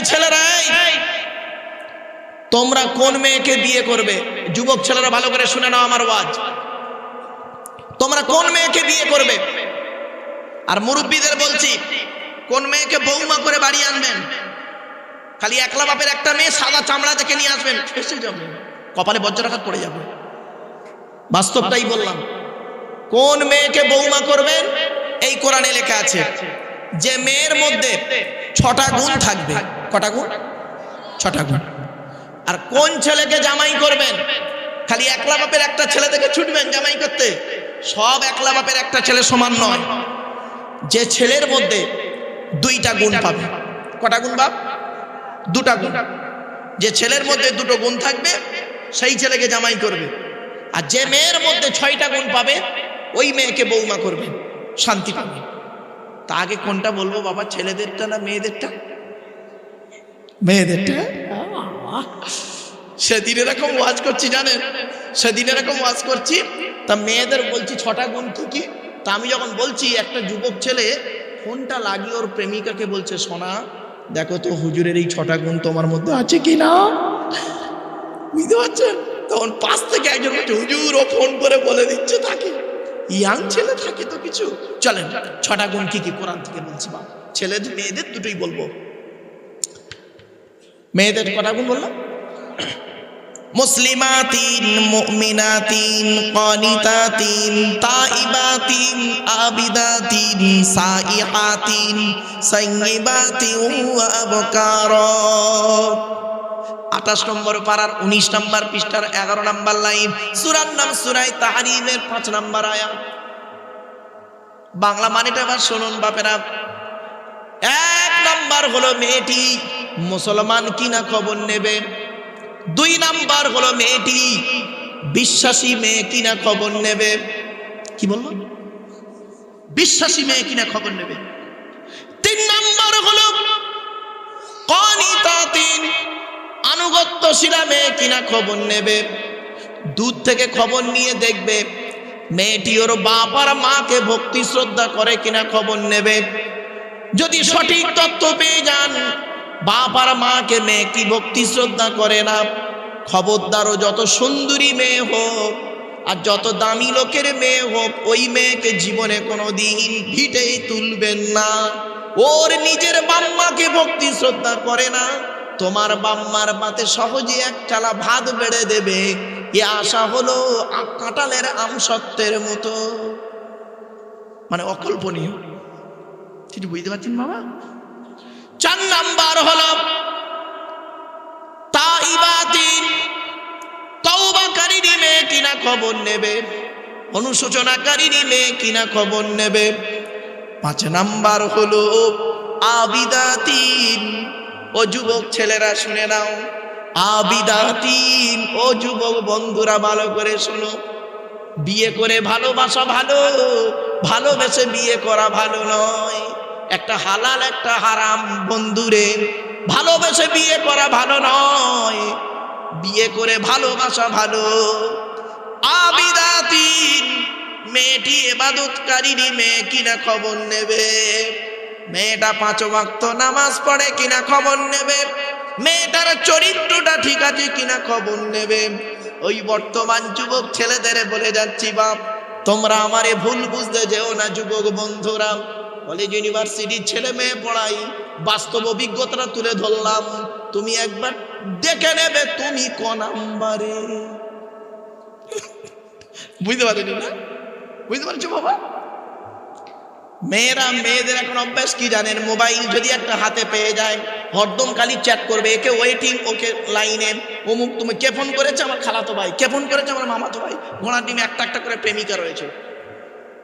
এই তোমরা কোন মেয়েকে বিয়ে করবে? যুবক ছেলেরা ভালো করে শুনে নাও আমার ওয়াজ। তোমরা কোন মেয়েকে বিয়ে করবে? আর মুরব্বীদের বলছি কোন মেয়েকে বৌমা করে বাড়ি আনবেন? খালি একলা বাপের একটা মেয়ে সাদা চামড়া দেখে নিয়ে আসবেন কপালে বজ্রাঘাত পড়ে যাবে। বাস্তবটাই বললাম। কোন মেয়েকে বৌমা করবেন? এই কোরআনে লেখা আছে যে মেয়ের মধ্যে ছটা গুণ থাকবে। কটা গুণ? ছটা গুণ। আর কোন ছেলেকে জামাই করবেন? খালি একলা বাপের একটা ছেলে থেকে ছুটবেন জামাই করতে? সব একলা বাপের একটা ছেলে সমান নয়। যে ছেলের মধ্যে দুইটা গুণ পাবে। কটা গুণ বাপ? দুটা গুণ। যে ছেলের মধ্যে দুটো গুণ থাকবে, সেই ছেলেকে জামাই করবে। আর যে মেয়ের মধ্যে ছয়টা গুণ পাবে, ওই মেয়েকে বৌমা করবে শান্তি পাবে তা আগে কোনটা বলব বাবা? ছেলেদেরটা না মেয়েদেরটা? মেয়েদেরটা? সেদিন এরকম ওয়াজ করছি জানেন? সেদিন এরকম ওয়াজ করছি তা মেয়েদের বলছি ছটা গুণ কি তা আমি যখন বলছি একটা যুবক ছেলে ফোনটা লাগিয়ে ওর প্রেমিকাকে? বলছে সোনা দেখো তো হুজুরের এই ছটা গুণ তোমার মধ্যে আছে কি না? বুঝতে পারছেন? তখন পাশ থেকে একজন বলছে হুজুর ও ফোন করে বলে দিচ্ছে তাকে। ইয়াং ছেলে থাকে তো কিছু? চলেন, ছটা গুণ কি কি কোরআন থেকে বলছি বা ছেলেদের মেয়েদের দুটোই বলব। মেয়েদের কটা গুণ বললাম? মুসলিমাতিন, মুমিনাতিন, কানিতাতিন, তাইবাতিন, আবিদাতিন, সাইহাতিন, সাইয়্যিবাতিন ওয়া আবকারা। আঠাশ নম্বর পাড়ার উনিশ নম্বর পৃষ্ঠার এগারো নম্বর লাইন। সুরার নাম সুরাই তাহারিমের পাঁচ নম্বর আয়াত বাংলা মানেটা এবার শুনুন বাপেরা। এক নাম্বার হলো মেয়েটি, মুসলমান কিনা খবর নেবে? দুই নাম্বার হলো মেয়েটি, বিশ্বাসী মেয়ে কিনা খবর নেবে? কি বলব বিশ্বাসী মেয়ে কিনা খবর নেবে? তিন নাম্বার হলো কনিতাতিন আনুগত্যশীলা মেয়ে কিনা খবর নেবে? দূর থেকে খবর নিয়ে দেখবে, মেয়েটি ওর বাপ আর মাকে ভক্তি শ্রদ্ধা করে কিনা খবর নেবে? যদি সঠিক তথ্য পেয়ে যান বাপ আর মাকে মেয়ে কি ভক্তি শ্রদ্ধা করে না। খবরদারও যত সুন্দরী মেয়ে হোক আর যত দামি লোকের মেয়ে হোক, ওই মেয়েকে জীবনে কোনো দিন ভিটেই তুলবেন না। ওর নিজের বাম্মাকে ভক্তি শ্রদ্ধা করে না। তোমার বাম্মার পাতে সহজে এক চালা ভাত বেড়ে দেবে। এ আশা হলো কাঁঠালের আম সত্যের মতো। মানে অকল্পনীয়। ঠিক বুঝতে পারছেন বাবা? চার নাম্বার হলো তাইবাতিন তওবাকারীর মেয়ে কিনা খবর নেবে। অনুশোচনাকারীর মেয়ে কিনা খবর নেবে। পাঁচ নাম্বার হলো, আবিদাতিন ও যুবক ছেলেরা শুনে নাও। আবিদাতিন, ও যুবক বন্ধুরা ভালো করে শোনো। বিয়ে করে ভালোবাসা ভালো, ভালোবেসে বিয়ে করা ভালো নয়। একটা হালাল, একটা হারাম বন্ধুরে ভালোবেসে বিয়ে করা ভালো নয়। বিয়ে করে ভালোবাসা ভালো। আবিদাতিন, মেয়েটি এবাদতকারীরই মেয়ে কিনা খবর নেবে। মেয়েটা পাঁচ ওয়াক্ত নামাজ পড়ে, কিনা খবর নেবে? মেয়েটার চরিত্রটা ঠিক আছে কিনা খবর নেবে? ওই বর্তমান যুবক ছেলেদের বলে যাচ্ছি, বাপ, তোমরা আমারে ভুল বুঝতে যেও না যুবক বন্ধুরা। কলেজ ইউনিভার্সিটির ছেলে মেয়ে পড়াই, বাস্তব অভিজ্ঞতাটা তুলে ধরলাম। তুমি একবার দেখে নেবে তুমি ক নাম্বারে। বুঝতে পারলি না? বুঝতে পারছ, বাবা? মেয়েরা, মেয়েদের এখন অভ্যাস কি জানেন? মোবাইল যদি একটা হাতে পেয়ে যায়, হরদম কালি চ্যাট করবে, একে ওয়েটিং ওকে লাইনে। অমুক, তুমি কে ফোন করেছে? আমার খালাতো ভাই। কে ফোন করেছে? আমার মামাতো ভাই। ঘোড়ার ডিমে একটা একটা করে প্রেমিকা রয়েছে।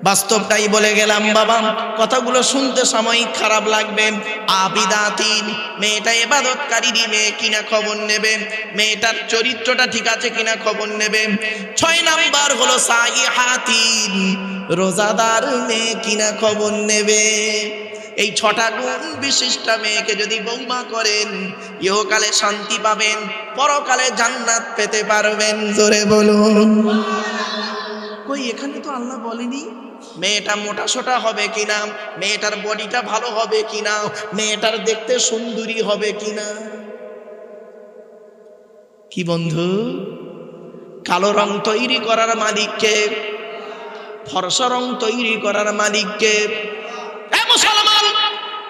বাস্তবটাই বলে গেলাম, বাবা, কথাগুলো শুনতে সাময়িক খারাপ লাগবে। আবিদাতিন, মেয়েটা এবাদতকারী মেয়ে কিনা খবর নেবে? মেয়েটার চরিত্রটা ঠিক আছে কিনা খবর নেবে? ছয় নাম্বার হলো সাই হাতিন রোজাদার মেয়ে কিনা খবর নেবে? এই ছটা গুণ বিশিষ্ট মেয়েকে যদি বৌমা করেন, ইহকালে শান্তি পাবেন, পরকালে জান্নাত পেতে পারবেন। জোরে বলুন। কই, এখানে তো আল্লাহ বলেনি? মেয়েটা মোটা সোটা হবে কিনা? মেয়েটার বডিটা ভালো হবে কিনা? মেয়েটার দেখতে সুন্দরী হবে কিনা? কি বন্ধু? কালো রং তৈরি করার মালিককে, ফরসা রং তৈরি করার মালিককে। মুসলমান,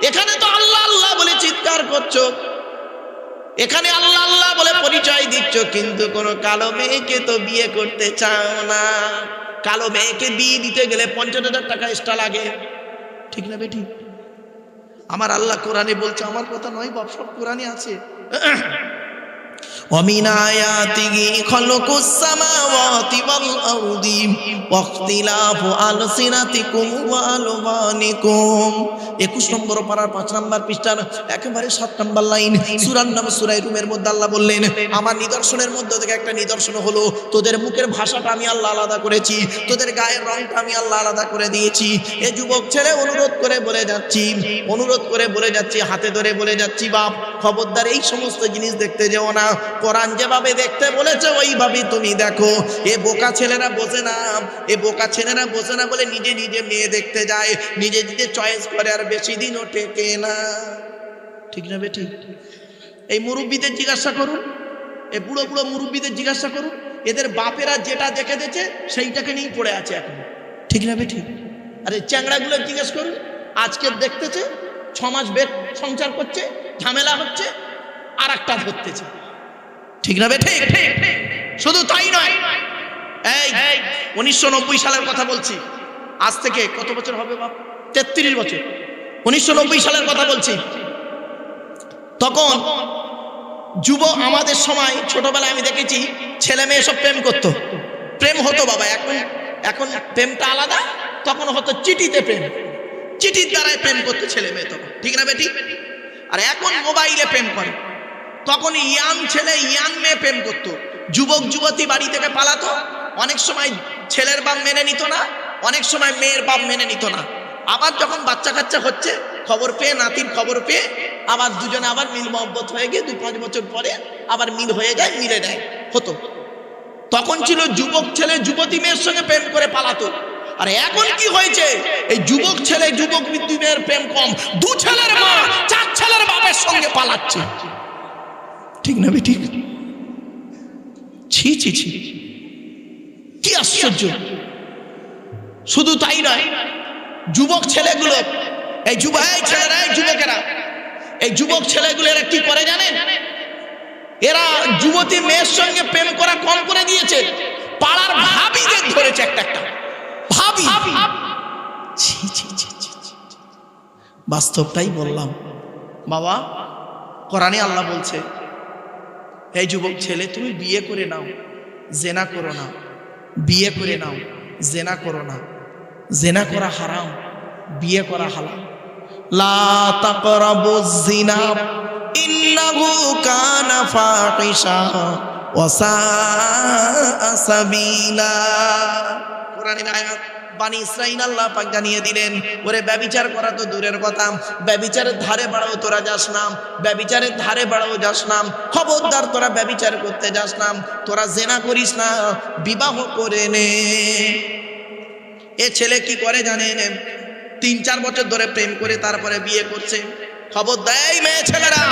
এখানে তো আল্লাহ আল্লাহ বলে চিৎকার করছ। এখানে আল্লাহ আল্লাহ বলে পরিচয় দিচ্ছ, কিন্তু কোনো কালো মেয়েকে তো বিয়ে করতে চাও না। কালো মেয়েকে বিয়ে দিতে গেলে পঞ্চাশ হাজার টাকা এক্সট্রা লাগে। ঠিক না বেটি? আমার আল্লাহ কোরআনে বলছে, আমার কথা নয় বাপ, সব কোরআনে আছে। ومن آياته خلق السماوات والأرض واختلاف ألسنتكم وألوانكم একুশ নম্বর পাড়ার পাঁচ নম্বর পৃষ্ঠার একেবারে সাত নম্বর লাইন সুরার নাম সুরাই রুমের মধ্যে আল্লাহ বললেন আমার নিদর্শনের মধ্যে থেকে একটা নিদর্শন হলো তোদের মুখের ভাষাটা আমি আল্লাহ আলাদা করেছি তোদের গায়ের রংটা আমি আল্লাহ আলাদা করে দিয়েছি এ যুবক ছেলে অনুরোধ করে বলে যাচ্ছি অনুরোধ করে বলে যাচ্ছি হাতে ধরে বলে যাচ্ছি বাপ খবরদার এই সমস্ত জিনিস দেখতে যেও না কোরআন যেভাবে দেখতে বলেছে ওইভাবে তুমি দেখো। এ বোকা ছেলেরা বোঝে না, এ বোকা ছেলেরা বোঝে না বলে নিজে নিজে মেয়ে দেখতে যায়। নিজে নিজে চয়েস করে আর বেশি দিনও টেকে না। ঠিক না বেটি? এই মুরব্বীদের জিজ্ঞাসা করুন। এই বুড়ো বুড়ো মুরব্বীদের জিজ্ঞাসা করুন। এদের বাপেরা যেটা দেখে দিয়েছে, সেইটাকে নিয়েই পড়ে আছে এখন। ঠিক না বেটি? আরে চ্যাংড়াগুলো জিজ্ঞেস করুন। আজকে দেখতেছে ছ মাস বের সংসার করছে, ঝামেলা হচ্ছে আর একটা ধরতেছে। ঠিক না বেঠে শুধু তাই নয়। এই উনিশশো নব্বই সালের কথা বলছি। আজ থেকে কত বছর হবে বাপ? তেত্রিশ বছর। উনিশশো নব্বই সালের কথা বলছি। তখন যুব আমাদের সময় ছোটবেলায় আমি দেখেছি ছেলে মেয়ে সব প্রেম করতো। প্রেম হতো বাবা এখন এখন প্রেমটা আলাদা তখন হতো চিঠিতে প্রেম। চিঠির দ্বারাই প্রেম করতো ছেলে মেয়ে তখন। ঠিক না বেটি আর এখন মোবাইলে প্রেম করে। তখন ইয়াং ছেলে ইয়াং মেয়ে প্রেম করতো। যুবক, যুবতী বাড়ি থেকে পালাতো। অনেক সময় ছেলের বাপ মেনে নিত না, অনেক সময় মেয়ের বাপ মেনে নিত না। আবার যখন বাচ্চা কাচ্চা হচ্ছে, খবর পেয়ে, নাতির খবর পেয়ে, আবার দুজনে আবার মিল মহব্বত হয়ে গিয়ে দু পাঁচ বছর পরে আবার মিল হয়ে যায়, মিলে দেয় হতো। তখন ছিল যুবক ছেলে যুবতী মেয়ের সঙ্গে প্রেম করে পালাতো। আর এখন কি হয়েছে? এই যুবক ছেলে, যুবক মৃত্যু মেয়ের প্রেম কম। দু ছেলের মা, চার ছেলের বাপের সঙ্গে পালাচ্ছে। ঠিক না ঠিক? ছি ছি ছি। কি আশ্চর্য। শুধু তাই নয়, যুবক ছেলেগুলো, এই যুব ছেলেরা যুবকেরা, এই যুবক ছেলেগুলো এরা কি করে জানেন? এরা যুবতী মেয়ের সঙ্গে প্রেম করা কম করে দিয়েছে। পাড়ার ভাবিদের ধরেছে একটা একটা। ভাবি। বাস্তবটাই বললাম। বাবা, কোরআনে আল্লাহ বলছে এই যুবক ছেলে, তুমি বিয়ে করে নাও, জেনা করো না। বিয়ে করে নাও, জেনা করো না। জেনা করা হারাম, বিয়ে করা হালাল। লা বানি ইসরাইল আল্লাহ পাক জানিয়ে দিলেন, ওরে ব্যবিচার করা তো দূরের কথা। ব্যবিচারের ধারে বাড়াও তোরা যাস না। ব্যবিচারের ধারে বাড়াও যাস না। খবরদার তোরা ব্যবিচার করতে যাস নাম তোরা জেনা করিস না। বিবাহ করে নে। এ ছেলে কি করে জানেন তিন চার বছর ধরে প্রেম করে তারপরে বিয়ে করছে। খবর দেয় মেয়ে ছেলেরা।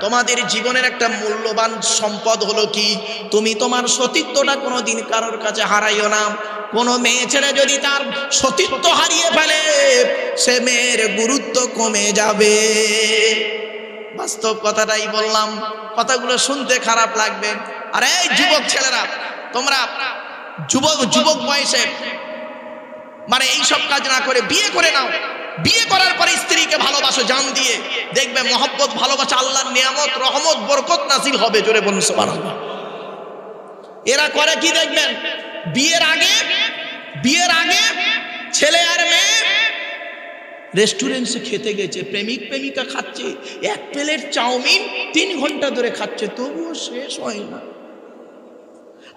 তোমাদের জীবনের একটা মূল্যবান সম্পদ হলো কি? তুমি তোমার সতীত্বটা কোনোদিন কারোর কাছে হারাইও না। কোনো মেয়ে ছেলে যদি তার সতীত্ব হারিয়ে ফেলে, সে মেয়ের গুরুত্ব কমে যাবে। বাস্তব কথাটাই বললাম। কথাগুলো শুনতে খারাপ লাগবে। আর যুবক ছেলেরা, তোমরা যুবক যুবক বয়সে মানে এই সব কাজ না করে বিয়ে করে নাও। বিয়ে করার পরে স্ত্রীকে ভালোবাসো, জান দিয়ে দেখবে মহব্বত, ভালোবাসা, আল্লাহর নিয়ামত, রহমত, বরকত নাসিল হবে জোরে বলুন সুবহানাল্লাহ। এরা করে কি দেখবেন? বিয়ের আগে বিয়ের আগে ছেলে আর মেয়ে রেস্টুরেন্টে খেতে গেছে, প্রেমিক, প্রেমিকা খাচ্ছে, এক প্লেট চাউমিন তিন ঘণ্টা ধরে খাচ্ছে, তবুও শেষ হয় না।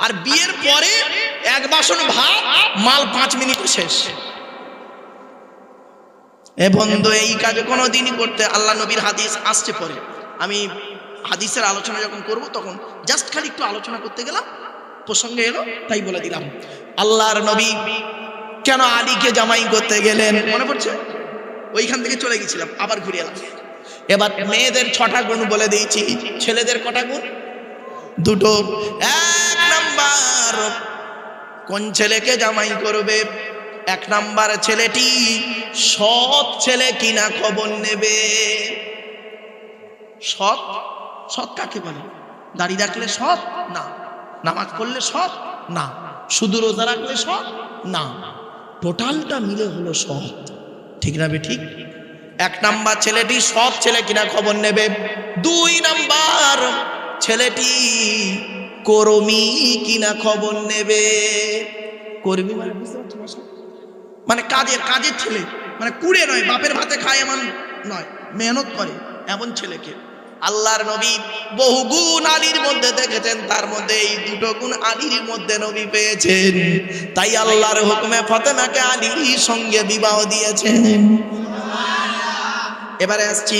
আর বিয়ের পরে এক বাসন ভাত, মাল পাঁচ মিনিটে শেষ। এ বন্ধু, এই কাজ কোনো দিনই করতে আল্লাহ নবীর হাদিস আসছে পরে। আমি হাদিসের আলোচনা যখন করব তখন জাস্ট খালি একটু আলোচনা করতে গেলাম, প্রসঙ্গে এলো, তাই বলে দিলাম। আল্লাহর নবী কেন আলীকে জামাই করতে গেলেন? মনে পড়ছে? ওইখান থেকে চলে গেছিলাম, আবার ঘুরে এলাম। এবার মেয়েদের ছটা গুণ বলে দিয়েছি, ছেলেদের কটা গুণ? দুটো। এক নাম্বার, কোন ছেলেকে জামাই করবে? এক নাম্বার ছেলেটি সৎ ছেলে কিনা খবর নেবে? সৎ? সৎ কাকে বলে? দাড়ি রাখলে সৎ? না। নামাজ পড়লে সৎ? না। শুধু রোজা রাখলে সৎ? না। টোটালটা মিলে হলো সৎ। ঠিক না বে ঠিক? এক নাম্বার ছেলেটি সৎ ছেলে কিনা খবর নেবে? দুই নাম্বার ছেলেটি কর্মী কিনা খবর নেবে? কর্মী মানে বুঝতে পারছ? মানে কাজের কাজের ছেলে। মানে কুড়ে নয়, বাপের ভাতে খায় এমন নয়, মেহনত করে এমন ছেলেকে। আল্লাহর নবী বহু গুণ আলীর মধ্যে দেখেছেন, তার মধ্যে এই দুটো গুণ আলীর মধ্যে নবী পেয়েছেন। তাই আল্লাহর হুকুমে ফতেমাকে আলীর সঙ্গে বিবাহ দিয়েছেন। এবারে আসছি,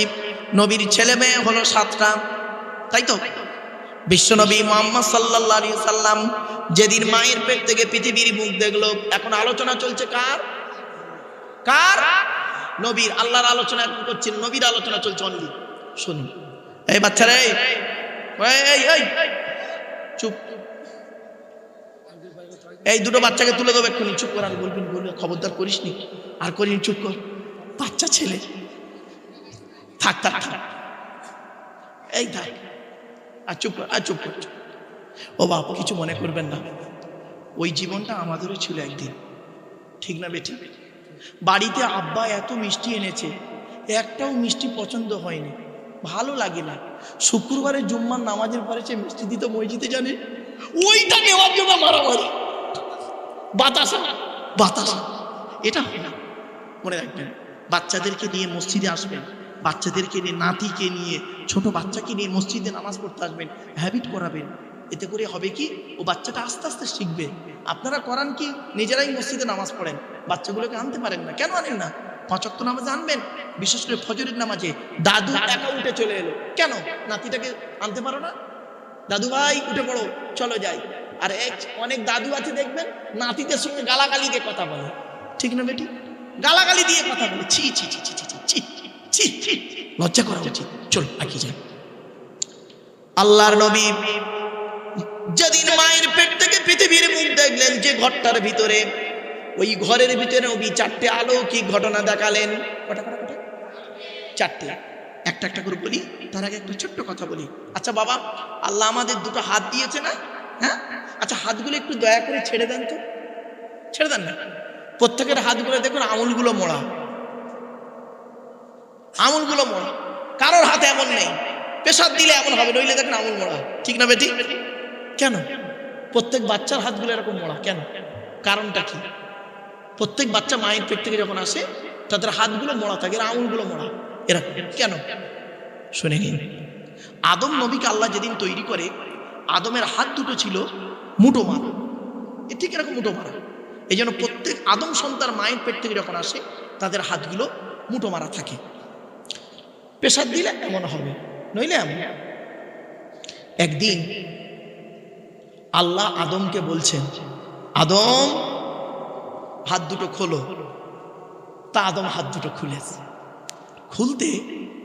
নবীর ছেলে মেয়ে হলো সাতটা। তাই তো? বিশ্বনবী মোহাম্মদ সাল্লাহ সাল্লাম যেদিন মায়ের পেট থেকে পৃথিবীর মুখ দেখল, এখন আলোচনা চলছে কার? কার? নবীর। আল্লাহর আলোচনা এখন করছেন, নবীর আলোচনা চলছে অনলি শুনুন। এই বাচ্চারা, এই এই চুপ। এই দুটো বাচ্চাকে তুলে দেবো এক্ষুনি। চুপ কর, আর বলবেন বলবে খবরদার করিস নি। আর করিনি চুপ কর। বাচ্চা ছেলে। থাক থাক থাক। এই থাক আর চুপ কর, আর চুপ কর। ও বাপ, কিছু মনে করবেন না। ওই জীবনটা আমাদেরও ছিল একদিন। ঠিক না বেটি বাড়িতে আব্বা এত মিষ্টি এনেছে, একটাও মিষ্টি পছন্দ হয়নি। ভালো লাগে না। শুক্রবারে জুম্মার নামাজের পরে সে মিষ্টি দিতে মসজিদে জানে ওইটা নেওয়ার জন্য মারামারি। বাতাসা বাতাসা। এটা হয় না। মনে রাখবেন, বাচ্চাদেরকে নিয়ে মসজিদে আসবেন, বাচ্চাদেরকে নিয়ে নাতিকে নিয়ে, ছোট বাচ্চাকে নিয়ে মসজিদে নামাজ পড়তে আসবেন হ্যাবিট করাবেন। এতে করে হবে কি? ও বাচ্চাটা আস্তে আস্তে শিখবে। আপনারা করান কি? নিজেরাই মসজিদে নামাজ পড়েন। বাচ্চাগুলোকে আনতে পারেন না। কেন আনেন না? পাঁচক্ত নামাজে আনবেন। বিশেষ করে ফজরের নামাজে। দাদু একা উঠে চলে এলো। কেন? নাতিটাকে আনতে পারো না? দাদু ভাই উঠে পড়ো। চলো যাই। আর এক অনেক দাদু আছে দেখবেন নাতিদের সঙ্গে গালাগালি দিয়ে কথা বলে। ঠিক না বেটি? গালাগালি দিয়ে কথা বলে। ছি ছি ছি ছি ছি ছি ছি ছি ছি। লজ্জা করা উচিত। চল আঁকি যাই। আল্লাহর নবী যেদিন মায়ের পেট থেকে পৃথিবীর মুখ দেখলেন যে ঘরটার ভিতরে, ওই ঘরের ভিতরে নবী চারটে অলৌকিক ঘটনা দেখালেন। কটা কটা কটা? চারটে। একটা একটা করে বলি, তার আগে একটা ছোট্ট কথা বলি। আচ্ছা বাবা, আল্লাহ আমাদের দুটো হাত দিয়েছে না? হ্যাঁ? আচ্ছা হাতগুলো একটু দয়া করে ছেড়ে দেন তো। ছেড়ে দেন না? প্রত্যেকের হাতগুলো দেখুন আঙুলগুলো মোড়া। আঙুলগুলো মোড়া। কারোর হাতে এমন নেই। পেশাব দিলে এমন হবে, নইলে দেখুন আঙুল মোড়া। ঠিক না বেটি? কেন? প্রত্যেক বাচ্চার হাতগুলো এরকম মোড়া, কেন? কারণটা কি? প্রত্যেক বাচ্চা মায়ের পেট থেকে যখন আসে, তাদের হাতগুলো মোড়া থাকে, এর আঙুলগুলো মোড়া। এরকম, কেন? শুনে নিন। আদম নবীকে আল্লাহ যেদিন তৈরি করে, আদমের হাত দুটো ছিল মুঠো মারা। এ ঠিক এরকম মুঠো মারা। এই জন্য প্রত্যেক আদম সন্তান মায়ের পেট থেকে যখন আসে, তাদের হাতগুলো মুঠো মারা থাকে। পেশাদ দিলে এমন হবে, নইলে এমন। একদিন আল্লাহ আদমকে বলছেন, আদম, হাত দুটো খোলো। তা আদম হাত দুটো খুলেছে। খুলতে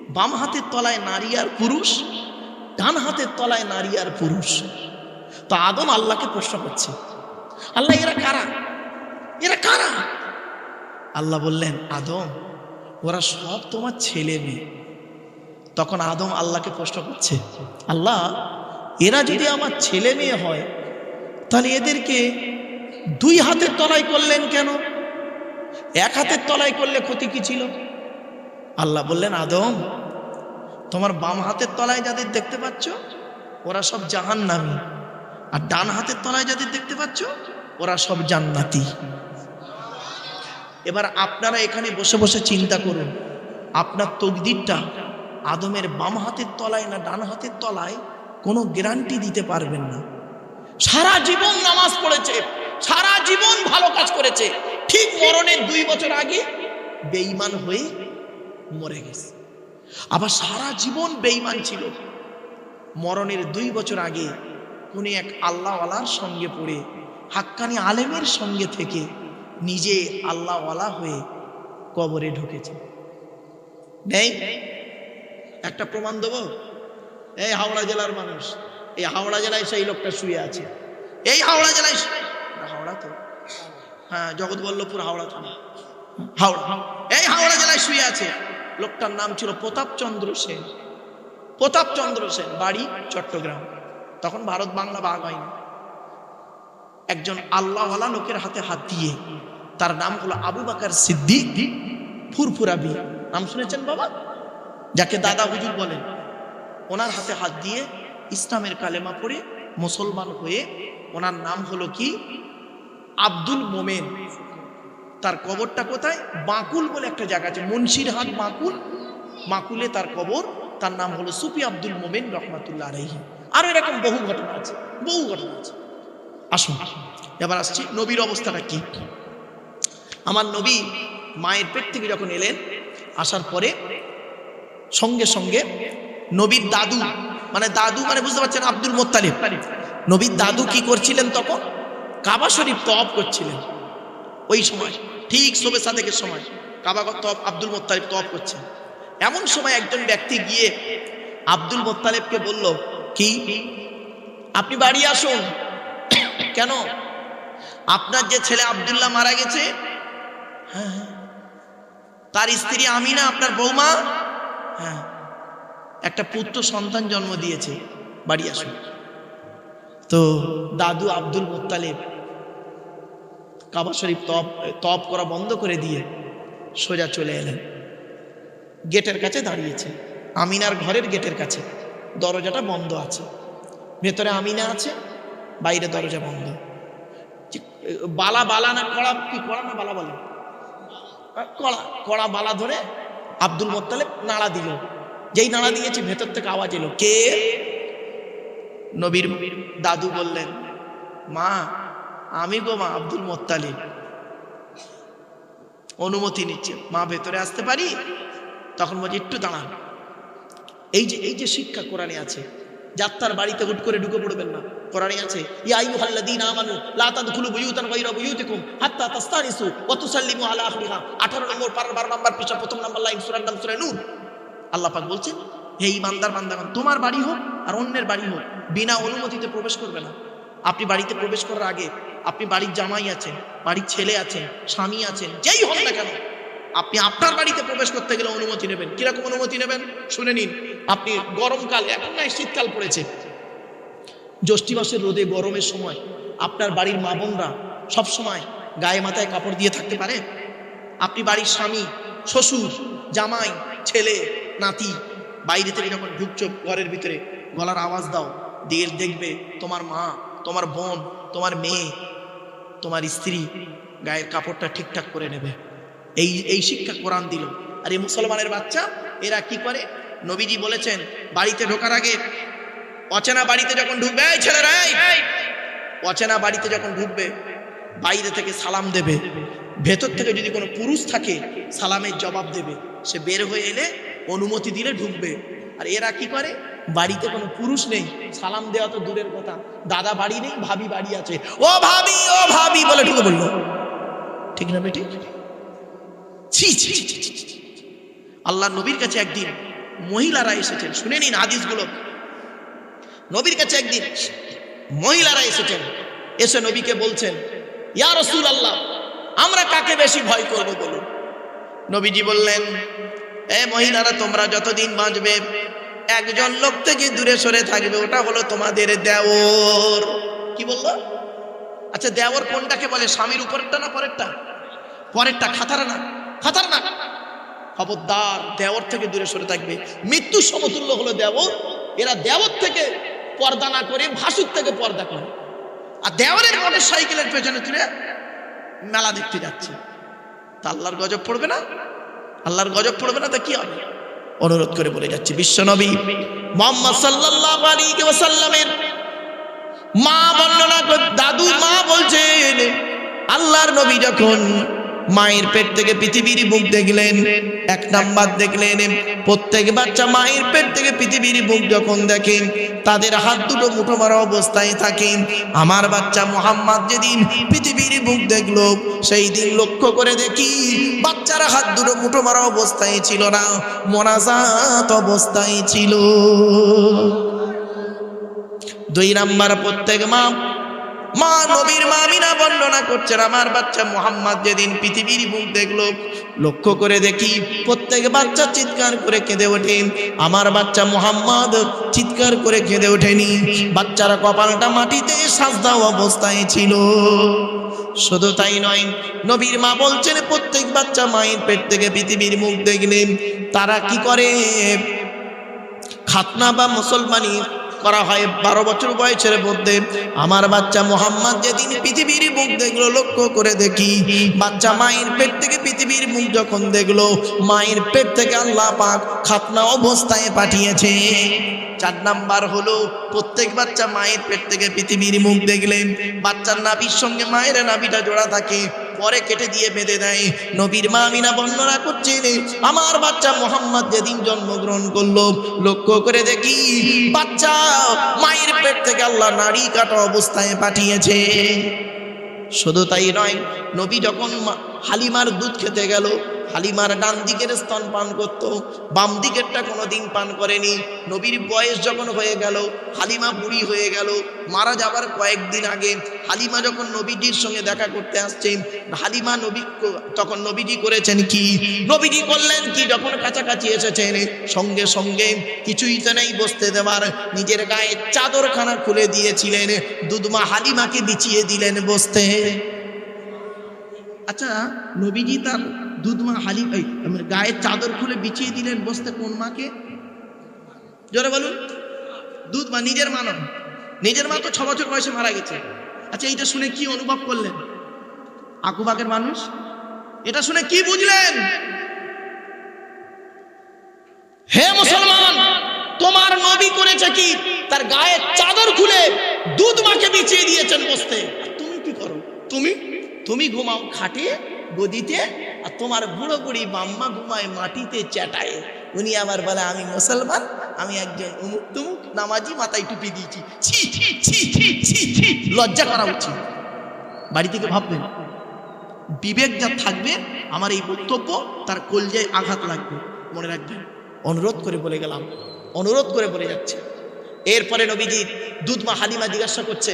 বাম হাতের তলায় নারী আর পুরুষ, ডান হাতের তলায় নারী আর পুরুষ। তো আদম আল্লাহকে প্রশ্ন করছে, আল্লাহ, এরা কারা? এরা কারা? আল্লাহ বললেন, আদম, ওরা সব তোমার ছেলে মেয়ে। তখন আদম আল্লাহকে প্রশ্ন করছে, আল্লাহ এরা যদি আমার ছেলে মেয়ে হয়, তাহলে এদেরকে দুই হাতের তলায় করলেন কেন? এক হাতের তলায় করলে ক্ষতি কি ছিল? আল্লাহ বললেন, আদম, তোমার বাম হাতের তলায় যাদের দেখতে পাচ্ছ, ওরা সব জাহান্নামী। আর ডান হাতের তলায় যাদের দেখতে পাচ্ছ, ওরা সব জান্নাতি। এবার আপনারা এখানে বসে বসে চিন্তা করুন, আপনার তকদিরটা আদমের বাম হাতের তলায় না ডান হাতের তলায়? কোনো গ্যারান্টি দিতে পারবেন না। সারা জীবন নামাজ পড়েছে, সারা জীবন ভালো কাজ করেছে, ঠিক মরণের দুই বছর আগে বেঈমান হয়ে মরে গেছে। আবার সারা জীবন বেঈমান ছিল। মরণের দুই বছর আগে কোন এক আল্লাহওয়ালার সঙ্গে পড়ে, হাক্কানি আলেমের সঙ্গে থেকে নিজে আল্লাহওয়ালা হয়ে কবরে ঢুকেছে। নেই? একটা প্রমাণ দেবো? এই হাওড়া জেলার মানুষ। এই হাওড়া জেলায় সেই লোকটা শুয়ে আছে। এই হাওড়া জেলায় হাওড়া তো। হ্যাঁ জগৎবল্লভপুর হাওড়া থানা। হাওড়া এই হাওড়া জেলায় শুয়ে আছে। লোকটার নাম ছিল প্রতাপ চন্দ্র সেন। প্রতাপ চন্দ্র সেন বাড়ি চট্টগ্রাম। তখন ভারত বাংলা ভাগ হয়নি। একজন আল্লাহওয়ালা লোকের হাতে হাত দিয়ে তার নাম হলো আবু বাকার সিদ্দিক ফুরফুরাবি নাম শুনেছেন বাবা? যাকে দাদা হুজুর বলেন ওনার হাতে হাত দিয়ে ইসলামের কালেমা পড়ে মুসলমান হয়ে ওনার নাম হলো কি? আব্দুল মোমেন। তার কবরটা কোথায়? বাঁকুল বলে একটা জায়গা আছে, মুন্সিরহাট বাঁকুল। মাকুলে তার কবর, তার নাম হলো সুফি আব্দুল মোমেন রহমাতুল্লাহ আলাইহি। আরও এরকম বহু ঘটনা আছে, বহু ঘটনা আছে। আসুন, এবার আসছি নবীর অবস্থাটা কি? আমার নবী মায়ের পেট থেকে যখন এলেন, আসার পরে সঙ্গে সঙ্গে নবীর দাদু। মানে দাদু মানে বুঝতে পারছেন, আব্দুল মোত্তালিব। নবীর দাদু কি করছিলেন তখন? কাবা শরীফ তপ করছিলেন। ওই সময়, ঠিক শোবে সাদেকের সময়, কাবা তপ আব্দুল মোত্তালিব তপ করছেন। এমন সময় একজন ব্যক্তি গিয়ে আব্দুল মোত্তালেবকে বলল, কি? আপনি বাড়ি আসুন। কেন? আপনার যে ছেলে আব্দুল্লাহ মারা গেছে? হ্যাঁ হ্যাঁ। তার স্ত্রী আমিনা, আপনার বৌমা? হ্যাঁ। একটা পুত্র সন্তান জন্ম দিয়েছে, বাড়ি আসুন। তো দাদু আব্দুল মুত্তালেব কাবা শরীফ তপ তপ করা বন্ধ করে দিয়ে সোজা চলে এলেন। গেটের কাছে দাঁড়িয়েছে। আমিনার ঘরের গেটের কাছে। দরজাটা বন্ধ আছে। ভেতরে আমিনা আছে, বাইরে দরজা বন্ধ। বালা বালা না কড়া, কি কড়া না বালা বলে? কড়া কড়া বালা ধরে আব্দুল মোত্তালেব নাড়া দিল। যেই নাড়া দিয়েছে, ভেতর থেকে আওয়াজ এলো। কে? নবীর দাদু বললেন, মা, আমি গো মা আব্দুল মোত্তালিব। অনুমতি নিচ্ছে, মা, ভেতরে আসতে পারি? তখন বলছে, একটু দাঁড়ান। এই যে এই যে শিক্ষা কোরআনে আছে, যাত্রার বাড়িতে হুট করে ঢুকে পড়বেন না। কোরআনে আছে আলা আহলিহা। 18 নম্বর পারা 12 নম্বর পৃষ্ঠা, প্রথম নম্বর লাইন, সূরার নাম সূরা নূর। আল্লাহ পাক বলছেন, হে ইমানদার বান্দাগণ, তোমার বাড়ি হোক আর অন্যের বাড়ি হোক, বিনা অনুমতিতে প্রবেশ করবে না। আপনি বাড়িতে প্রবেশ করার আগে আপনি বাড়ির জামাই আছেন, বাড়ির ছেলে আছেন, স্বামী আছেন, যেই হন না কেন, আপনি আপনার বাড়িতে প্রবেশ করতে গেলে অনুমতি নেবেন। কীরকম অনুমতি নেবেন? শুনে নিন, আপনি গরমকাল, এখন নাই, শীতকাল পড়েছে। জ্যৈষ্ঠী মাসের রোদে গরমের সময় আপনার বাড়ির মা বোনরা সবসময় গায়ে মাথায় কাপড় দিয়ে থাকতে পারে? আপনি বাড়ির স্বামী, শ্বশুর, জামাই, ছেলে নাতি, বাইরে থেকে যখন ঢুকছো ঘরের ভিতরে, গলার আওয়াজ দাও। দিয়ে দেখবে তোমার মা, তোমার বোন, তোমার মেয়ে, তোমার স্ত্রী গায়ের কাপড়টা ঠিকঠাক করে নেবে। এই এই শিক্ষা কোরআন দিল। আর এই মুসলমানের বাচ্চা, এরা কি করে? নবীজি বলেছেন, বাড়িতে ঢোকার আগে অচেনা বাড়িতে যখন ঢুকবে অচেনা বাড়িতে যখন ঢুকবে, বাইরে থেকে সালাম দেবে। ভেতর থেকে যদি কোনো পুরুষ থাকে, সালামের জবাব দেবে। সে বের হয়ে এলে অনুমতি দিলে ঢুকবে। আর এরা কি করে? বাড়িতে কোনো পুরুষ নেই, সালাম দেওয়া তো দূরের কথা। দাদা বাড়ি নেই, ভাবি বাড়ি আছে। ও ভাবি ও ভাবি বলে ঢুকে বলল ঠিক না বেটি? ছি ছি। আল্লাহ নবীর কাছে একদিন মহিলারা এসেছেন। শুনে নিন হাদিসগুলো। নবীর কাছে একদিন মহিলারা এসেছেন। এসে নবীকে বলছেন, ইয়া রসুল আল্লাহ আমরা কাকে বেশি ভয় করব বলুন? নবীজি বললেন এ মহিলারা, তোমরা যতদিন বাঁচবে, একজন লোক থেকে দূরে সরে থাকবে, ওটা হলো তোমাদের দেওর। কি বলল? আচ্ছা দেওর কোনটাকে বলে, স্বামীর উপরেরটা না পরেরটা? পরেরটা, খাতারা না খাতার না খবরদার, দেওর থেকে দূরে সরে থাকবে। মৃত্যু সমতুল্য হলো দেওর। এরা দেওর থেকে পর্দা না করে, ভাসুর থেকে পর্দা করে। আর দেওয়ারের মোটর সাইকেলের পেছনে তুলে মেলা দেখতে যাচ্ছে। তা আল্লাহর গজব পড়বে না? আল্লাহর গজব পড়বে না তা কি হবে? অনুরোধ করে বলে যাচ্ছে বিশ্বনবী মোহাম্মদ সাল্লাহ আলী ওয়াসাল্লামের মা বর্ণনা দাদু মা বলছেন, আল্লাহর নবী যখন মায়ের পেট থেকে পৃথিবীর মুখ দেখলেন, এক নাম্বার দেখলেন, প্রত্যেক বাচ্চা মায়ের পেট থেকে পৃথিবীর মুখ যখন দেখেন তাদের হাত দুটো মুঠো মারা অবস্থায় থাকেন আমার বাচ্চা মোহাম্মদ যেদিন পৃথিবীর মুখ দেখল, সেই দিন লক্ষ্য করে দেখি, বাচ্চারা হাত দুটো মুঠো মারা অবস্থায় ছিল না, মোনাজাত অবস্থায় ছিল। দুই নাম্বার, প্রত্যেক মা মা নবীর মা মিনা বর্ণনা করছেন, আমার বাচ্চা মোহাম্মদ যেদিন পৃথিবীর মুখ দেখল, লক্ষ্য করে দেখি প্রত্যেক বাচ্চা চিৎকার করে কেঁদে ওঠেন আমার বাচ্চা মোহাম্মদ চিৎকার করে কেঁদে ওঠেনি। বাচ্চারা কপালটা মাটিতে সাজদা অবস্থায় ছিল। শুধু তাই নয়, নবীর মা বলছেন, প্রত্যেক বাচ্চা মায়ের পেট থেকে পৃথিবীর মুখ দেখলেন তারা কি করে? খাতনা বা মুসলমানি করা হয়। বারো বছর বয়সের মধ্যে আমার বাচ্চা মোহাম্মদ যেদিন পৃথিবীর মুখ দেখল, লক্ষ্য করে দেখি, বাচ্চা মায়ের পেট থেকে পৃথিবীর মুখ যখন দেখল, মায়ের পেট থেকে আল্লাহ পাক খাতনা অবস্থায় পাঠিয়েছে। চার নাম্বার হলো, প্রত্যেক বাচ্চা মায়ের পেট থেকে পৃথিবীর মুখ দেখলেন বাচ্চার নাভির সঙ্গে মায়ের নাভিটা জোড়া থাকে। পরে কেটে দিয়ে বেঁধে দেয়। নবীর মা আমিনা বর্ণনা করছেন, আমার বাচ্চা মোহাম্মদ যেদিন জন্মগ্রহণ করল, লক্ষ্য করে দেখি বাচ্চা মায়ের পেট থেকে আল্লাহ নারী কাটা অবস্থায় পাঠিয়েছে। শুধু তাই নয়, নবী যখন হালিমার দুধ খেতে গেল হালিমার ডান দিকের স্তন পান করত, বাম দিকেরটা কোনো দিন পান করেনি। নবীর বয়স যখন হয়ে গেল, হালিমা বুড়ি হয়ে গেল, মারা যাবার কয়েকদিন আগে হালিমা যখন নবীজির সঙ্গে দেখা করতে আসছেন, হালিমা নবী তখন নবীজি করেছেন কি? নবীজি করলেন কি, যখন কাছাকাছি এসেছেন, সঙ্গে সঙ্গে কিছুই তো নেই বসতে দেওয়ার। নিজের গায়ে চাদরখানা খুলে দিয়েছিলেন, দুধমা হালিমাকে বিছিয়ে দিলেন বসতে। আচ্ছা নবীজি তার দুধমা হালিম এই গায়ের চাদর খুলে বিছিয়ে দিলেন বসতে কোন মাকে? জোরে বলুন। দুধ মা, নিজের মা নয় নিজের মা তো ছ বছর বয়সে মারা গেছে। আচ্ছা এইটা শুনে কি অনুভব করলেন? আকুবাগের মানুষ? এটা শুনে কি বুঝলেন? হে মুসলমান, তোমার নবী করেছে কি? তার গায়ের চাদর খুলে দুধ মাকে বিছিয়ে দিয়েছেন বসতে। তুমি কি করো? তুমি তুমি ঘুমাও খাটে গদিতে আর তোমার বুড়ো বুড়ি বাম্মা ঘুমায় মাটিতে চেটায় উনি আবার বলে, আমি মুসলমান, আমি একজন উমুক তুমুক নামাজি, মাথায় টুপি দিয়েছি। ছি ছি লজ্জা করা উচিত। বাড়ি থেকে ভাববেন বিবেক যা থাকবে, আমার এই বক্তব্য তার কলজায় আঘাত লাগবে। মনে রাখবেন অনুরোধ করে বলে গেলাম, অনুরোধ করে বলে যাচ্ছে। এরপরে নবীজি দুধমা হালিমা জিজ্ঞাসা করছে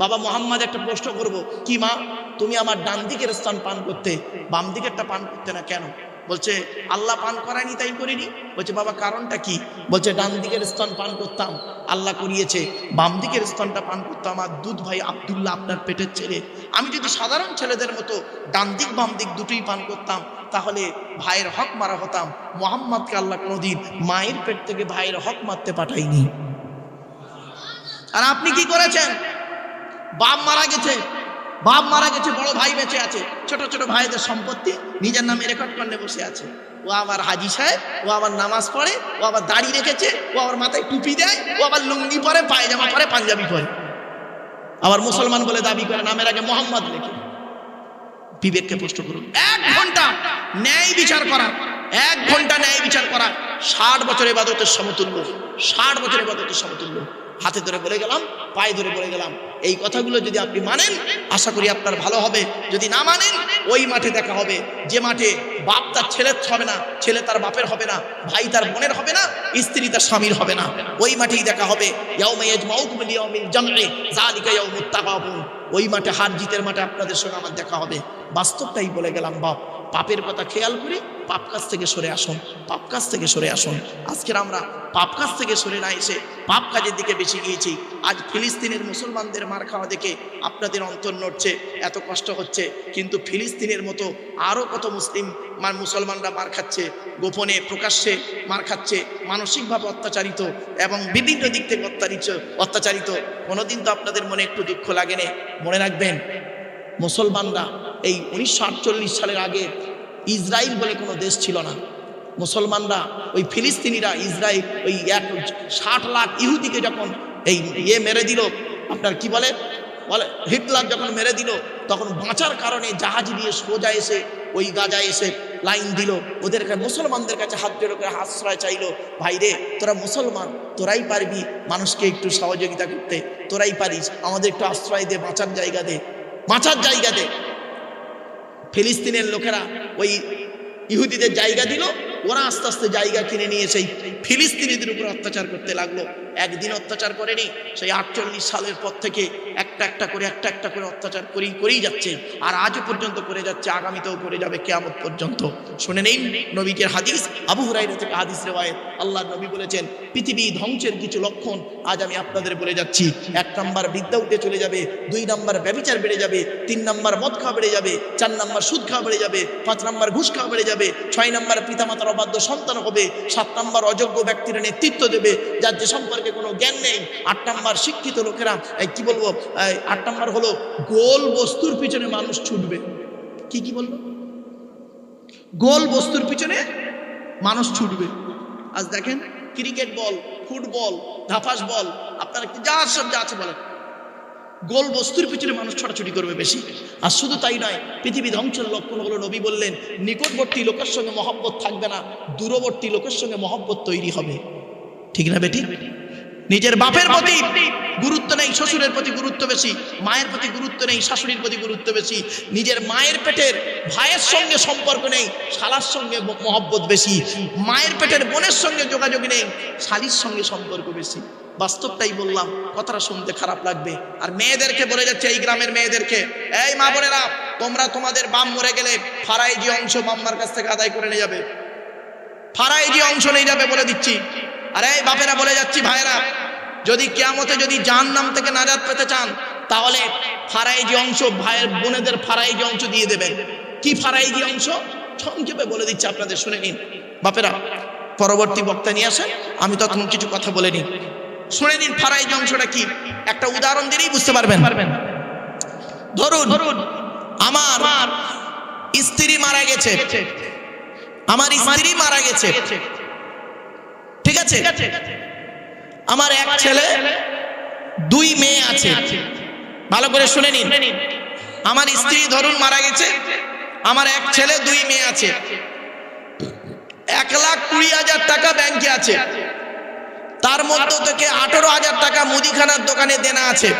বাবা মোহাম্মদ একটা প্রশ্ন করব, কি মা, তুমি আমার ডান দিকের স্থান পান করতে, বাম দিকেরটা পান করতে না কেন? বলছে, আল্লাহ পান করায়নি, তাই করিনি। বলছে, বাবা, কারণটা কি? বলছে, ডান দিকের স্তন পান করতাম, আল্লাহ করিয়েছে, বাম দিকের স্তনটা পান করতাম আমার দুধ ভাই আবদুল্লাহ আপনার পেটের ছেলে। আমি যদি সাধারণ ছেলেদের মতো ডান দিক, বাম দিক দুটোই পান করতাম, তাহলে ভাইয়ের হক মারা হতাম। মোহাম্মদকে আল্লাহ কোনোদিন মায়ের পেট থেকে ভাইয়ের হক মারতে পাঠাইনি আর আপনি কি করেছেন? বাপ মারা গেছে। বাপ মারা গেছে, বড় ভাই বেঁচে আছে। ছোট ছোট ভাইদের সম্পত্তি, নিজের নামে রেকর্ড করলে বসে আছে। ও আবার হাজি সাহেব, ও আবার নামাজ পড়ে, ও আবার দাড়ি রেখেছে, ও আবার মাথায় টুপি দেয়, ও আবার লুঙ্গি পরে, পায়জামা পরে, পাঞ্জাবি পরে। আবার মুসলমান বলে দাবি করে, নামের আগে মোহাম্মদ লেখে। বিবেককে প্রশ্ন করুন, এক ঘণ্টা ন্যায় বিচার করা, এক ঘণ্টা ন্যায় বিচার করা, ষাট বছর এবাদতের সমতুল্য, ষাট বছর এবাদতের সমতুল্য। হাতে ধরে বলে গেলাম, পায়ে ধরে বলে গেলাম। এই কথাগুলো যদি আপনি মানেন, আশা করি আপনার ভালো হবে। যদি না মানেন, ওই মাঠে দেখা হবে। যে মাঠে বাপ তার ছেলের হবে না, ছেলে তার বাপের হবে না, ভাই তার বোনের হবে না, স্ত্রী তার স্বামীর হবে না, ওই মাঠেই দেখা হবে। ওই মাঠে হার জিতের মাঠে আপনাদের সঙ্গে আমার দেখা হবে। বাস্তবটাই বলে গেলাম, বাপ। পাপের কথা খেয়াল করে পাপ কাজ থেকে সরে আসুন, পাপ কাজ থেকে সরে আসুন। আজকের আমরা পাপ কাজ থেকে সরে না এসে পাপ কাজের দিকে বেশি গিয়েছি। আজ ফিলিস্তিনের মুসলমানদের মার খাওয়া দেখে আপনাদের অন্তর নড়ছে, এত কষ্ট হচ্ছে। কিন্তু ফিলিস্তিনের মতো আরও কত মুসলিম মান মুসলমানরা মার খাচ্ছে, গোপনে, প্রকাশ্যে মার খাচ্ছে, মানসিকভাবে অত্যাচারিত এবং বিভিন্ন দিক থেকে অত্যাচারিত অত্যাচারিত। কোনোদিন তো আপনাদের মনে একটু দুঃখ লাগে মনে রাখবেন মুসলমানরা এই উনিশশো আটচল্লিশ সালের আগে ইসরায়েল বলে কোনো দেশ ছিল না। মুসলমানরা ওই ফিলিস্তিনিরা ইসরায়েল ওই এক ষাট লাখ ইহুদিকে যখন এই ইয়ে মেরে দিল, আপনার কি বলে? বলে হিটলার যখন মেরে দিল, তখন বাঁচার কারণে জাহাজ দিয়ে সোজা এসে ওই গাজা এসে লাইন দিল। ওদের মুসলমানদের কাছে হাত জোড়ো করে আশ্রয় চাইলো, ভাই রে, তোরা মুসলমান, তোরাই পারবি মানুষকে একটু সহযোগিতা করতে, তোরাই পারিস, আমাদের একটু আশ্রয় দে, বাঁচার জায়গা দে। বাঁচার জায়গাতে ফিলিস্তিনের লোকেরা ওই ইহুদিদের জায়গা দিল ওরা আস্তে আস্তে জায়গা কিনে নিয়ে সেই ফিলিস্তিনিদের উপর অত্যাচার করতে লাগল। একদিন অত্যাচার করেনি, সেই আটচল্লিশ সালের পর থেকে একটা একটা করে, একটা একটা করে অত্যাচার করেই করেই যাচ্ছে। আর আজও পর্যন্ত করে যাচ্ছে, আগামীতেও করে যাবে, কেয়ামত পর্যন্ত। শুনে নেই নবীকের হাদিস, আবু হুরাইরা থেকে হাদিস রেওয়ায়ত। আল্লাহ নবী বলেছেন, পৃথিবী ধ্বংসের কিছু লক্ষণ আজ আমি আপনাদের বলে যাচ্ছি। এক নম্বর বিদ্যা উঠে চলে যাবে, দুই নম্বর ব্যবিচার বেড়ে যাবে, তিন নাম্বার মদ খাওয়া বেড়ে যাবে, চার নাম্বার সুদ খাওয়া বেড়ে যাবে, পাঁচ নাম্বার ঘুষ খাওয়া বেড়ে যাবে, ছয় নাম্বার পিতামাতার অবাধ্য সন্তান হবে, সাত নাম্বার অযোগ্য ব্যক্তিরা নেতৃত্ব দেবে, যার যে সম্পর্কে কোনো জ্ঞান নেই। আট নাম্বার শিক্ষিত লোকেরা কি বলব আট নাম্বার হলো গোল বস্তুর পিছনে মানুষ ছুটবে। কি কি বলল গোল বস্তুর পিছনে মানুষ ছুটবে। আজ দেখেন, ক্রিকেট বল, ফুটবল, ধাপাস বল, আপনারা কি যা সব যা আছে বলেন। গোল বস্তুর পিছনে মানুষ ছড়াছড়ি করবে বেশি। আর শুধু তাই নয়, পৃথিবী ধ্বংসের লক্ষণ হলো নবী বললেন, নিকটবর্তী লোকের সঙ্গে মহব্বত থাকবে না, দূরবর্তী লোকের সঙ্গে মহব্বত তৈরি হবে। ঠিক না বেটি? নিজের বাপের প্রতি গুরুত্ব নেই শ্বশুরের প্রতি গুরুত্ব বেশি মায়ের প্রতি গুরুত্ব নেই শাশুড়ির প্রতি গুরুত্ব বেশি নিজের মায়ের পেটের ভাইয়ের সঙ্গে সম্পর্ক নেই শালার সঙ্গে মহব্বত বেশি মায়ের পেটের বোনের সঙ্গে যোগাযোগ নেই শালির সঙ্গে সম্পর্ক বেশি। বাস্তবটাই বললাম কথাটা শুনতে খারাপ লাগবে। আর মেয়েদেরকে বলে যাচ্ছে এই গ্রামের মেয়েদেরকে এই মা বোনেরা তোমরা তোমাদের বাম মরে গেলে ফারাইজি অংশ মাম্মার কাছ থেকে আদায় করে নিয়ে যাবে। ফারাইজি অংশ নিয়ে যাবে বলে দিচ্ছি। আরে এই বাপেরা বলে যাচ্ছি ভাইরা যদি কেয়ামতে যদি জাহান নাম থেকে নাজাদ পেতে চান তাহলে ফারাইজি অংশ ভাইয়ের বোনেদের ফারাইজি অংশ দিয়ে দেবেন। কি ফারাইজি অংশ? সংক্ষেপে বলে দিচ্ছি আপনাদের শুনে নিন। বাপেরা পরবর্তী বক্তা নিয়ে আসেন আমি তখন কিছু কথা বলে নিই। শুনে নিন ফারাইজি অংশটা কি? একটা উদাহরণ দিলেই বুঝতে পারবেন। ধরুন ধরুন আমার স্ত্রী মারা গেছে। আমার স্ত্রী মারা গেছে। ঠিক আছে? আমার এক ছেলে দুই মেয়ে আছে। ভালো করে শুনে নিন। আমার স্ত্রী ধরুন মারা গেছে। আমার এক ছেলে দুই মেয়ে আছে। এক লাখ কুড়ি হাজার টাকা ব্যাংকে আছে। তার মধ্যে থেকে আঠারো হাজার টাকা মুদিখানার দোকানে দেনা আছে।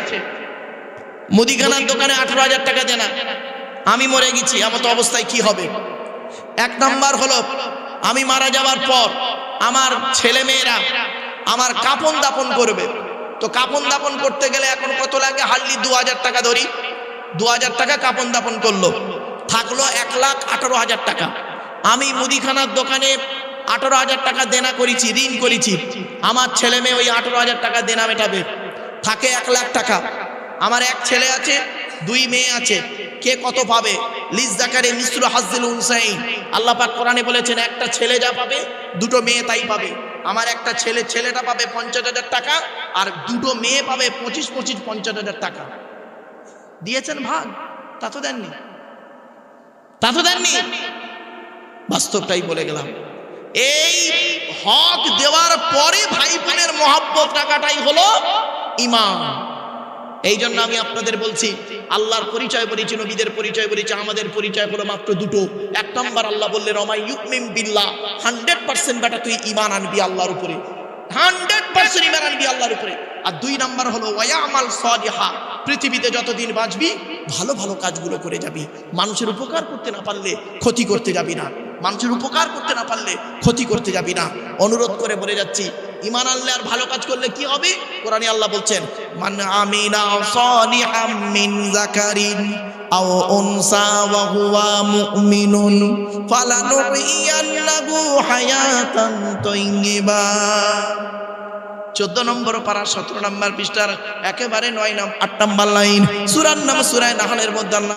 মুদিখানার দোকানে আঠারো হাজার টাকা দেনা। আমি মরে গেছি এমত অবস্থায় কি হবে? এক নাম্বার হলো আমি মারা যাওয়ার পর আমার ছেলে মেয়েরা আমার কাপন দাপন করবে। তো কাপন দাপন করতে গেলে এখন কত লাগে? হার্ডলি দু হাজার টাকা ধরি। দু হাজার টাকা কাপন দাপন করল। থাকল এক লাখ আঠারো হাজার টাকা। আমি মুদিখানার দোকানে আঠারো হাজার টাকা দেনা করেছি, ঋণ করেছি। আমার ছেলে মেয়ে ওই আঠারো হাজার টাকা দেনা মেটাবে। থাকে এক লাখ টাকা। আমার এক ছেলে আছে দুই মেয়ে আছে। কে কত পাবে? লিজ জাকারে মিশ্র হাজিল হুসাইন আল্লাহ পাক কোরআনে বলেছেন, একটা ছেলে যা পাবে, দুটো মেয়ে তাই পাবে। আমার একটা ছেলে, ছেলেটা পাবে পঞ্চাশ হাজার টাকা, আর দুটো মেয়ে পাবে পঁচিশ পঁচিশ, পঞ্চাশ হাজার টাকা। দিয়েছেন ভাগ, তা তো দেননি। তা তো দেননি। বাস্তবটাই বলে গেলাম। এই হক দেওয়ার পরে ভাই বোনের মহাব্বত টাকাটাই হলো ইমান। এই জন্য আমি আপনাদের বলছি, আল্লাহর পরিচয় বলেছি, নবীদের পরিচয় বলেছি, আমাদের পরিচয় হলো মাত্র দুটো। এক নম্বর আল্লাহ বললেন রমাই ইউকমিম বিল্লাহ, হান্ড্রেড পার্সেন্ট বেটা তুই ইমান আনবি আল্লাহর উপরে। হান্ড্রেড পার্সেন্ট ইমান আনবি আল্লাহর উপরে। আর দুই নাম্বার হলো ওয়া আমাল সলিহা, পৃথিবীতে যতদিন বাঁচবি, ভালো ভালো কাজগুলো করে যাবি। মানুষের উপকার করতে না পারলে ক্ষতি করতে যাবি না। মানুষের উপকার করতে না পারলে ক্ষতি করতে যাবি না। অনুরোধ করে বলে যাচ্ছি ইমান আনলে আর ভালো কাজ করলে কি হবে? কোরআনে আল্লাহ বলছেন, মান আমিনা সালিহাম মিন যাকারিন আও উনসা ওয়া হুয়া মুমিনুন ফালানুহিয়ান্নাহু হায়াতান তাইয়্যিবা চোদ্দ নম্বর পারা, সতেরো নম্বর পৃষ্ঠার একেবারে নয় নাম, আট নম্বর লাইন সুরার নাম সুরায় নাহালের মধ্যে